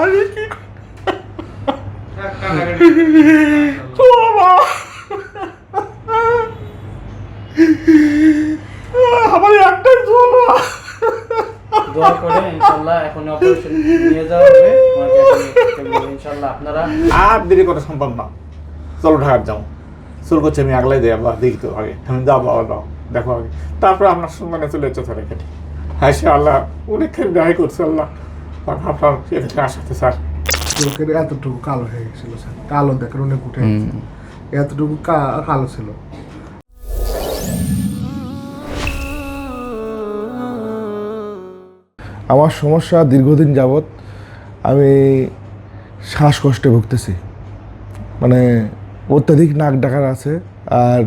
আমি কি? ও বাবা। আমার একটাই ঝোল দোয়া করে ইনশাল্লাহ এখন অপারেশন নিয়ে যাওয়া হবে। আপনারা আর দেরি করা সম্ভব না। চলো ঢাকার যাও। শুরু করছে আমি আগলাই দেয় আবার দেখি তো আগে। আমি যাও বাবা দেখো আগে। তারপরে আপনার সম্মানে চলে যেতে আল্লাহ অনেকক্ষণ ব্যয় করছে আল্লাহ। আপনার এখানে আসাতে স্যার চোখের এতটুকু কালো হয়ে গেছিল স্যার কালো দেখেন অনেক উঠে গেছে। এতটুকু কা- কালো ছিল আমার সমস্যা দীর্ঘদিন যাবৎ আমি শ্বাসকষ্টে ভুগতেছি। মানে অত্যাধিক নাক ডাকার আছে আর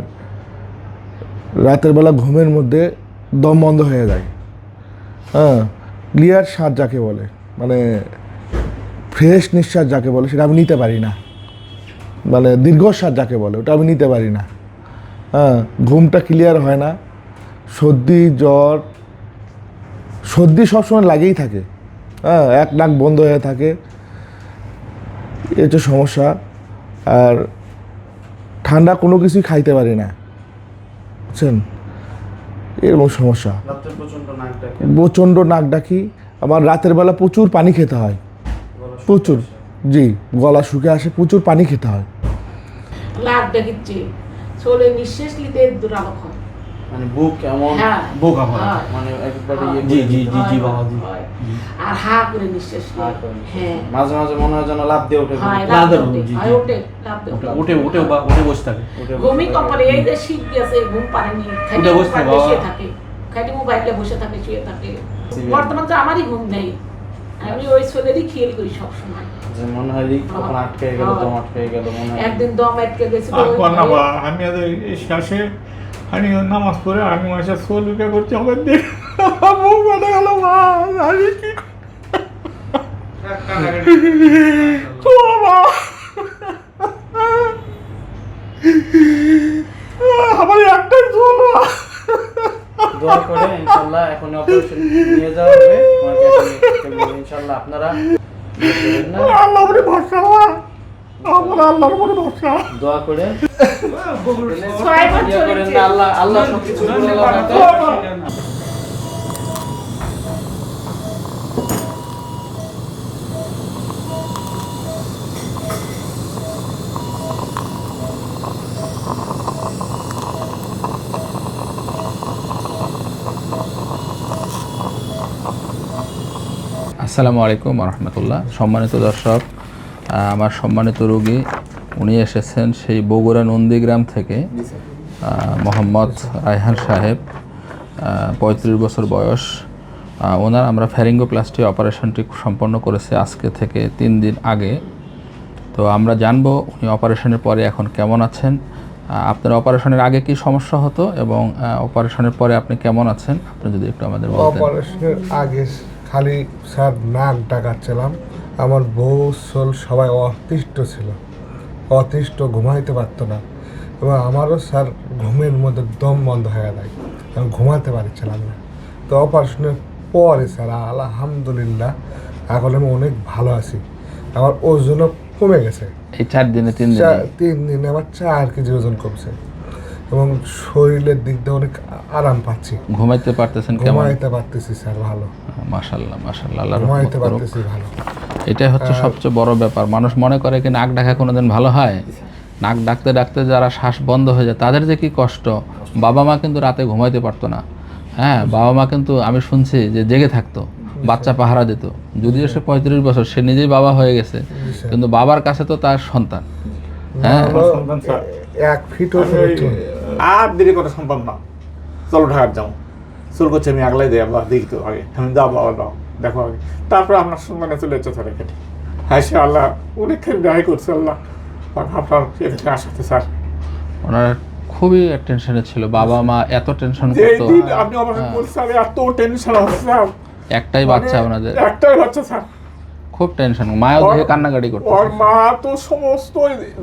রাতের বেলা ঘুমের মধ্যে দম বন্ধ হয়ে যায়। হ্যাঁ ক্লিয়ার শ্বাস যাকে বলে। মানে ফ্রেশ নিঃশ্বাস যাকে বলে সেটা আমি নিতে পারি না। মানে দীর্ঘশ্বাস যাকে বলে ওটা আমি নিতে পারি না। হ্যাঁ ঘুমটা ক্লিয়ার হয় না। সর্দি জ্বর সর্দি সবসময় লাগেই থাকে। হ্যাঁ এক নাক বন্ধ হয়ে থাকে। হচ্ছে সমস্যা। আর ঠান্ডা কোনো কিছুই খাইতে পারি না। বুঝছেন? এরকম সমস্যা। প্রচণ্ড নাক ডাকি। আমার রাতের বেলা প্রচুর পানি খেতে হয়। প্রচুর। জি গলা শুকে আসে প্রচুর পানি খেতে হয়। লাখ দেখিচ্ছে। চলে নিঃশ্বাস নিতে দুরালো হয় মানে বুক এমন হ্যাঁ। বোকা হয়। হ্যাঁ। মানে একবারে ইয়ে জি, জি, জি, জি, বাবা, জি। আর হা করে নিঃশ্বাস হা নেয়। করে। হ্যাঁ। মাঝে মাঝে মনে হয় যেন লাভ দিয়ে ওঠে। হয় লাভ লাভ জি, জি। ওঠে লাভ দেয় উঠে উঠে উঠে বা উঠে বসে থাকে। ঘুমই কপালে এই যে শীত গেছে ঘুম পারেনি উঠে বসতে মোবাইলে থাকে। খালি মোবাইলে বসে থাকে শুয়ে থাকে। বর্তমান তো আমারই ঘুম নেই। আমি ওই ছেলেরই খেয়াল করি সবসময়। সময় মনে হয় এই কখন আটকে গেল দম আটকে গেল মনে হয়। একদিন দম আটকে আমি আজ শেষে আমি নামাজ পড়ে আমি মাসে মুখ গেল কি ও বাবা আমার একটাই ঝোল দোয়া করে অপারেশন নিয়ে যাওয়া হবে ইনশাল্লাহ আপনারা আল্লাহ বলে ভরসা আমার আল্লাহর বলে ভরসা দোয়া করে ছয়বার ইয়ে করেন চলেছে। না, আল্লাহ আল্লাহ সবকিছু আসসালামু আলাইকুম রহমতুল্লাহ সম্মানিত দর্শক আমার সম্মানিত রোগী, উনি এসেছেন সেই বগুড়া নন্দীগ্রাম থেকে মোহাম্মদ রায়হান সাহেব পঁয়ত্রিশ বছর বয়স। ওনার আমরা ফ্যারিঙ্গোপ্লাস্টি অপারেশনটি সম্পন্ন করেছি আজকে থেকে তিন দিন আগে। তো আমরা জানব উনি অপারেশনের পরে এখন কেমন আছেন আপনার অপারেশনের আগে কি সমস্যা হতো এবং অপারেশনের পরে আপনি কেমন আছেন? আপনি যদি একটু আমাদের বলতেন। অপারেশনের আগে খালি স্যার নাক ডাকাচ্ছিলাম। আমার বউ, সোল সবাই অতিষ্ঠ ছিল। অতিষ্ঠ ঘুমাইতে পারতো না। এবং আমারও স্যার ঘুমের মধ্যে দম বন্ধ হয়ে যায়। আমি ঘুমাতে পারছিলাম না। তো অপারেশনের পরে স্যার আলহামদুলিল্লাহ, এখন আমি অনেক ভালো আছি। আমার ওজনও কমে গেছে। এই চার দিনে তিন দিনে। তিন দিনে আমার চার কেজি ওজন কমছে। এবং শরীরের দিক দিয়ে অনেক আরাম পাচ্ছি। ঘুমাইতে পারতেছেন কেমন? ঘুমাইতে পারতেছি স্যার ভালো। মাশাল্লাহ মাশাল্লাহ আল্লাহ রহমত ঘুমাইতে পারতেছি ভালো। এটাই হচ্ছে সবচেয়ে বড় ব্যাপার। মানুষ মনে করে কি নাক ডাকা কোনোদিন ভালো হয়? নাক ডাকতে ডাকতে যারা শ্বাস বন্ধ হয়ে যায় তাদের যে কি কষ্ট? বাবা মা কিন্তু রাতে ঘুমাইতে পারতো না। হ্যাঁ বাবা মা কিন্তু আমি শুনছি যে জেগে থাকতো। বাচ্চা পাহারা দিত। যদিও সে পঁয়ত্রিশ বছর সে নিজেই বাবা হয়ে গেছে কিন্তু বাবার কাছে তো তার সন্তান। হ্যাঁ? সন্তান এক ফিট আর দেরি করা সম্ভব না। চলো ঢাকার যাও। শুরু করছে আমি আগলাই দেয় আবার দেখি তো আগে। আমি যাও বাবা যাও দেখো আগে। তারপরে আপনার সম্মানে চলে যেতে রেখে হ্যাঁ সে আল্লাহ অনেকক্ষণ ব্যয় করছে আল্লাহ। আর আপনার এখানে আসাতে স্যার। ওনার খুবই টেনশনে ছিল। বাবা মা এত টেনশন করতো। আপনি অপারেশন করছেন আমি এত টেনশন হচ্ছে একটাই বাচ্চা ওনাদের মানে একটাই বাচ্চা স্যার। খুব টেনশন মায়ও দেখে কান্নাকাটি করতো ওর মা তো সমস্ত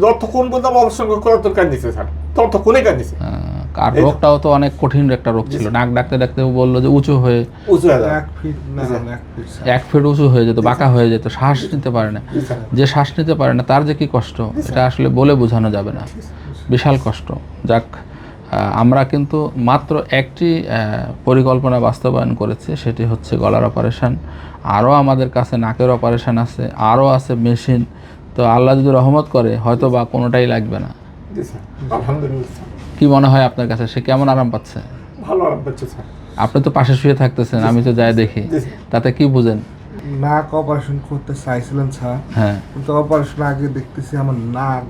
যতক্ষণ পর্যন্ত অপারেশন করে ততক্ষণ কান্দিছে স্যার। ততক্ষণই কান্দিছে। আর রোগটাও তো অনেক কঠিন একটা রোগ ছিল। নাক ডাকতে ডাকতে বলল যে উঁচু হয়ে উঁচু হয়ে এক ফিট না না, এক ফিট এক ফিট উঁচু হয়ে যেত বাঁকা হয়ে যেত শ্বাস নিতে পারে না। যে শ্বাস নিতে পারে না তার যে কি কষ্ট এটা আসলে বলে বোঝানো যাবে না। বিশাল কষ্ট। যাক আমরা কিন্তু মাত্র একটি পরিকল্পনা বাস্তবায়ন করেছি সেটি হচ্ছে গলার অপারেশন আরও আমাদের কাছে নাকের অপারেশন আছে আরও আছে মেশিন তো আল্লাহ যদি রহমত করে হয়তো বা কোনোটাই লাগবে না। কি মনে হয় আপনার কাছে? সে কেমন আরাম পাচ্ছে? ভালো আরাম পাচ্ছে স্যার। আপনি তো পাশে শুয়ে থাকতেছেন আমি তো যাই দেখি। তাতে কি বুঝেন? নাক অপারেশন করতে চাইছিলেন স্যার। হ্যাঁ। কিন্তু অপারেশন আগে দেখতেছি আমার নাক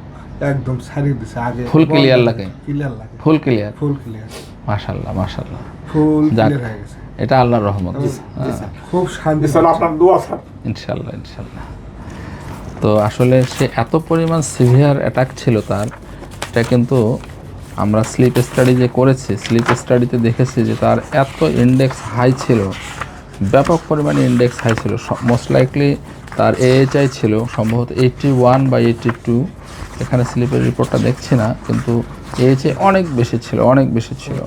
একদম ছাড়িয়ে দিছে আগে Full clear লাগে? ক্লিয়ার লাগে। ফুল ক্লিয়ার ফুল ক্লিয়ার মাশাল্লাহ মাশাল্লাহ। ফুল ক্লিয়ার হয়ে গেছে। এটা আল্লাহর রহমত। খুব শান্তি স্যার আপনার দোয়া স্যার। ইনশাল্লাহ ইনশাল্লাহ। তো আসলে সে এত পরিমাণ সিভিয়ার অ্যাটাক ছিল তার এটা কিন্তু আমরা স্লিপ স্টাডি যে করেছি স্লিপ স্টাডিতে দেখেছি যে তার এত ইন্ডেক্স হাই ছিল ব্যাপক পরিমাণে ইন্ডেক্স হাই ছিল। মোস্ট লাইকলি তার এএইচআই ছিল সম্ভবত এইটটি ওয়ান বা এইটটি টু এখানে স্লিপের রিপোর্টটা দেখছি না কিন্তু এএইচআই অনেক বেশি ছিল অনেক বেশি ছিল।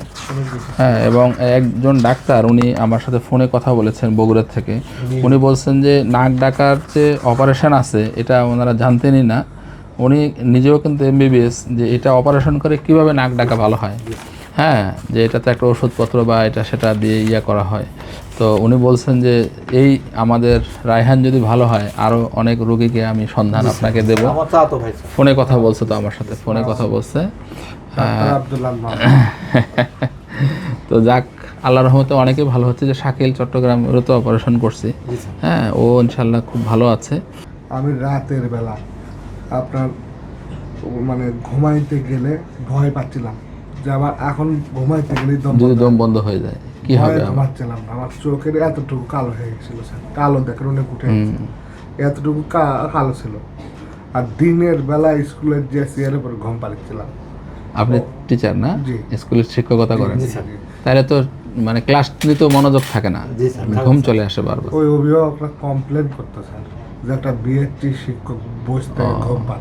হ্যাঁ এবং একজন ডাক্তার উনি আমার সাথে ফোনে কথা বলেছেন বগুড়ার থেকে। উনি বলছেন যে নাক ডাকার যে অপারেশন আছে এটা ওনারা জানতেনই না। উনি নিজেও কিন্তু এমবিবিএস যে এটা অপারেশন করে কীভাবে নাক ডাকা ভালো হয়। হ্যাঁ যে এটাতে একটা ওষুধপত্র বা এটা সেটা দিয়ে ইয়ে করা হয়। তো উনি বলছেন যে এই আমাদের রায়হান যদি ভালো হয় আরও অনেক রোগীকে আমি সন্ধান আপনাকে দেব। আমার ফোনে কথা বলছে তো আমার সাথে ফোনে কথা বলছে। ডাক্তার আব্দুল্লাহ তো যাক আল্লাহ রহমতে অনেকেই ভালো হচ্ছে। যে শাকিল চট্টগ্রাম ওরও তো অপারেশন করছি। হ্যাঁ ও ইনশাল্লাহ খুব ভালো আছে। আমি রাতের বেলা আপনার মানে ঘুমাইতে গেলে ভয় পাচ্ছিলাম। যে আবার এখন ঘুমাইতে গেলে দম বন্ধ হয়ে যায়। কি হবে আমার? ঘুমাচ্ছিলাম না। আমার চোখের এতটুকু কালো হয়ে গেছিল স্যার কালো দেখেন অনেক উঠে গেছে। এতটুকু কালো ছিল। আর দিনের বেলা স্কুলের যে চেয়ারের উপর ঘুম পালিয়েছিলাম আপনি টিচার না। স্কুলের শিক্ষকতা করেন। তাহলে তো মানে ক্লাস তো মনোযোগ থাকে না। ঘুম চলে আসে বারবার। ওই অভিভাবকরা কমপ্লেন করতো স্যার যে একটা বিএসটি শিক্ষক বসতে ঘুম পারে